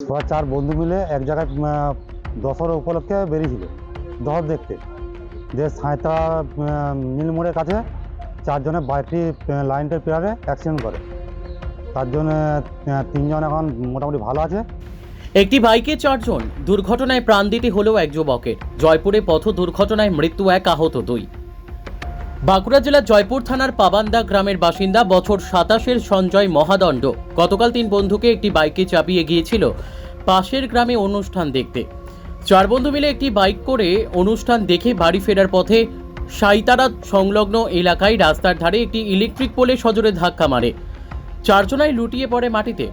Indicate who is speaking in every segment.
Speaker 1: ওরা চার বন্ধু মিলে এক জায়গায় আহ, দশহরা উপলক্ষে বেরিয়েছিল দশর দেখতে। যে সাঁয়তা মিল মোড়ের কাছে চারজনের বাইকটি লাইনটার পেয়ারে অ্যাক্সিডেন্ট করে। তার জন্য তিনজন এখন মোটামুটি ভালো আছে।
Speaker 2: একটি বাইকে চারজন দুর্ঘটনায় প্রাণ দিতে হলেও এক যুবকের। জয়পুরে পথ দুর্ঘটনায় মৃত্যু এক আহত দুই। বাঁকুড়া জেলার জয়পুর থানার পাবান্দা গ্রামের বাসিন্দা বছর সাতাশের সঞ্জয় মহাদণ্ড। গতকাল তিন বন্ধুকে একটি বাইকে চাপিয়ে গিয়েছিল পাশের গ্রামে অনুষ্ঠান দেখতে। চার বন্ধু মিলে একটি বাইক করে অনুষ্ঠান দেখে বাড়ি ফেরার পথে সাইতারা সংলগ্ন এলাকায় রাস্তার ধারে একটি ইলেকট্রিক পোলে সজোরে ধাক্কা মারে। চারজনাই লুটিয়ে পড়ে মাটিতে।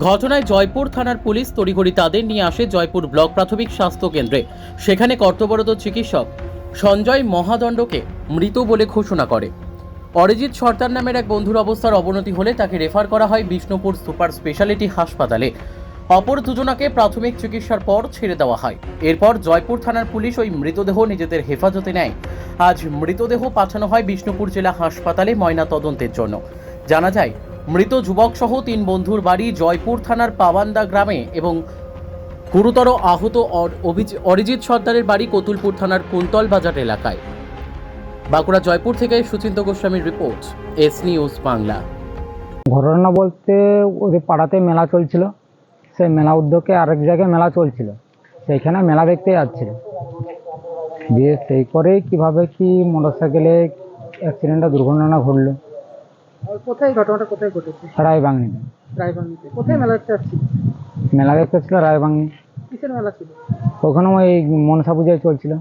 Speaker 2: ঘটনায় জয়পুর থানার পুলিশ তড়িঘড়ি তাদের নিয়ে আসে জয়পুর ব্লক প্রাথমিক স্বাস্থ্য কেন্দ্রে। সেখানে কর্তব্যরত চিকিৎসক সঞ্জয় মহাদণ্ডকে মৃত বলে ঘোষণা করে। অরিজিৎ সর্দার নামের এক বন্ধুর অবস্থার অবনতি হলে তাকে রেফার করা হয় বিষ্ণুপুর সুপার স্পেশালিটি হাসপাতালে। অপর দুজনাকে প্রাথমিক চিকিৎসার পর ছেড়ে দেওয়া হয়। এরপর জয়পুর থানার পুলিশ ওই মৃতদেহ নিজেদের হেফাজতে নেয়। আজ মৃতদেহ পাঠানো হয় বিষ্ণুপুর জেলা হাসপাতালে ময়না তদন্তের জন্য। জানা যায়, মৃত যুবক সহ তিন বন্ধুর বাড়ি জয়পুর থানার পাওয়ান্দা গ্রামে এবং গুরুতর আহত অরিজিৎ সর্দারের বাড়ি কতুলপুর থানার কুন্তল বাজার এলাকায়। বাঁকুড়া জয়পুর থেকে সুচিন্ত গোস্বামীর রিপোর্ট এস নিউজ বাংলা।
Speaker 3: ঘটনা বলতে ওদের পাড়াতে মেলা চলছিল। সেই মেলা উদ্যোগে আরেক জায়গায় মেলা চলছিল। সেইখানে মেলা দেখতে যাচ্ছিল দিয়ে সেই করেই কীভাবে কি মোটর সাইকেলে অ্যাক্সিডেন্টটা দুর্ঘটনা ঘটলো।
Speaker 4: কোথায় ঘটনাটা কোথায় ঘটেছে?
Speaker 3: রায়বাংনিতে
Speaker 4: রায়বাংলিতে কোথায় মেলা দেখতে আসছি
Speaker 3: মেলা দেখতে ছিল রায়বাংনি
Speaker 4: কিসের মেলা ছিল?
Speaker 3: ওখানে ওই মনসা পূজায় চলছিল।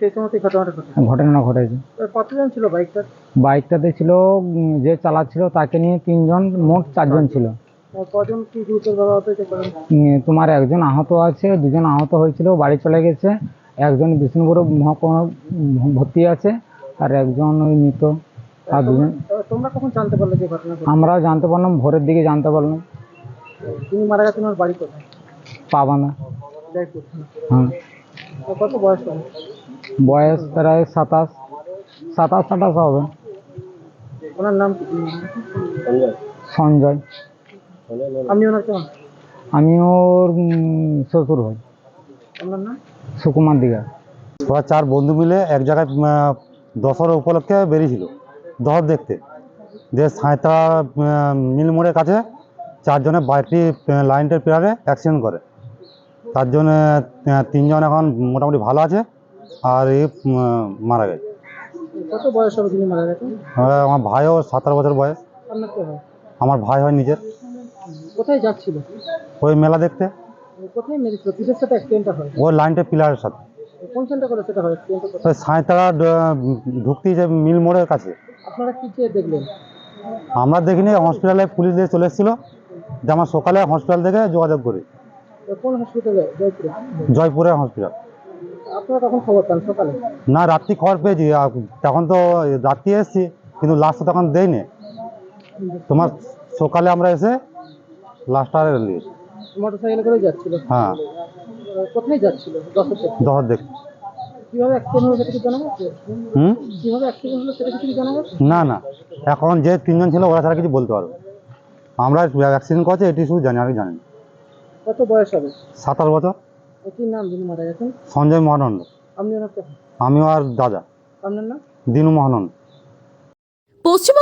Speaker 4: সেই সময় ঘটনাটা ঘটেছে।
Speaker 3: ঘটনা ঘটেছে।
Speaker 4: কতজন ছিল বাইকটা?
Speaker 3: বাইকটাতে ছিল উম, যে চালাচ্ছিল তাকে নিয়ে তিনজন মোট চারজন ছিল।
Speaker 4: কজন কি গুরুতর ভাবে আহত হয়েছে কজন?
Speaker 3: উম, তোমার একজন আহত আছে দুজন আহত হয়েছিল বাড়ি চলে গেছে। একজন বিষ্ণুপুর মহকুমা ভর্তি আছে আর একজন ওই মৃত। আর দুজন
Speaker 4: তোমরা কখন জানতে পারলে যে ঘটনা ঘটেছে?
Speaker 3: আমরাও জানতে পারলাম ভোরের দিকে জানতে পারলাম।
Speaker 4: তিনি মারা গেছেন ওর বাড়ি কোথায়?
Speaker 3: পাবানা।
Speaker 4: জয়পুর।
Speaker 3: হ্যাঁ।
Speaker 4: কত বয়স
Speaker 3: বয়স প্রায় সাতাশ। সাতাশ আঠাশ হবে।
Speaker 4: ওনার নাম?
Speaker 3: সঞ্জয়।
Speaker 4: আপনি ওনার কেমন
Speaker 3: আমি ওর শ্বশুর হই।
Speaker 4: আপনার নাম?
Speaker 3: সুকুমার দিঘা
Speaker 1: ওরা চার বন্ধু মিলে এক জায়গায় দশহরা উপলক্ষে বেরিয়েছিল। দশর দেখতে। যে সাঁয়তা মিল মোড়ের কাছে চারজনের বাইকটি লাইনটার পেয়ারে অ্যাক্সিডেন্ট করে। তার জন্য তিনজন এখন মোটামুটি ভালো আছে। আর উম, মারা গেছে।
Speaker 4: কত বয়স হবে তিনি মারা গেছেন?
Speaker 1: আর আমার ভাইও সাতারো বছর বয়স।
Speaker 4: হয়?
Speaker 1: আমার ভাই হয় নিজের।
Speaker 4: কোথায় যাচ্ছিল?
Speaker 1: ওই মেলা দেখতে।
Speaker 4: কোথায় মেরেছিল? কিসের সাথে অ্যাক্সিডেন্টটা হয়?
Speaker 1: ওই লাইনটা পিলারের সাথে।
Speaker 4: কোন সেন্টার করে সেটা হয়? অ্যাক্সিডেন্টটা কোথায়?
Speaker 1: ওই সাঁয়তারা ঢুকতে যে মিল মোড়ের কাছে।
Speaker 4: আপনারা কি চেয়ে দেখলেন?
Speaker 1: আমরা দেখিনি হসপিটালে পুলিশ দিয়ে চলে এসেছিল। যে আমার সকালে হসপিটাল থেকে যোগাযোগ করি।
Speaker 4: কোন হসপিটালে জয়পুরে।
Speaker 1: জয়পুরের হসপিটাল না রাত্রি খবর পেয়েছি আর তখন তো রাত্রি এসেছি কিন্তু লাস্টটা তখন দেয়নি। তোমার সকালে আমরা এসে লাস্টটা নিয়েছি
Speaker 4: মোটর সাইকেলে করে যাচ্ছিল?
Speaker 1: হ্যাঁ।
Speaker 4: কোথায় যাচ্ছিল?
Speaker 1: দহর দেখ না না। এখন যে তিনজন ছিল ওরা ছাড়া কিছু বলতে পারবে আমরা অ্যাক্সিডেন্ট করছে এটি শুধু জানি আর জানি।
Speaker 4: কত বয়স হবে?
Speaker 1: সাতাশ বছর।
Speaker 4: কি নাম? যিনি মারা গেছেন?
Speaker 1: সঞ্জয় মহানন্দ।
Speaker 4: আপনি ওনার
Speaker 1: আর দাদা।
Speaker 4: আপনার নাম?
Speaker 1: দিনু মহানন্দ।
Speaker 5: পশ্চিমবঙ্গ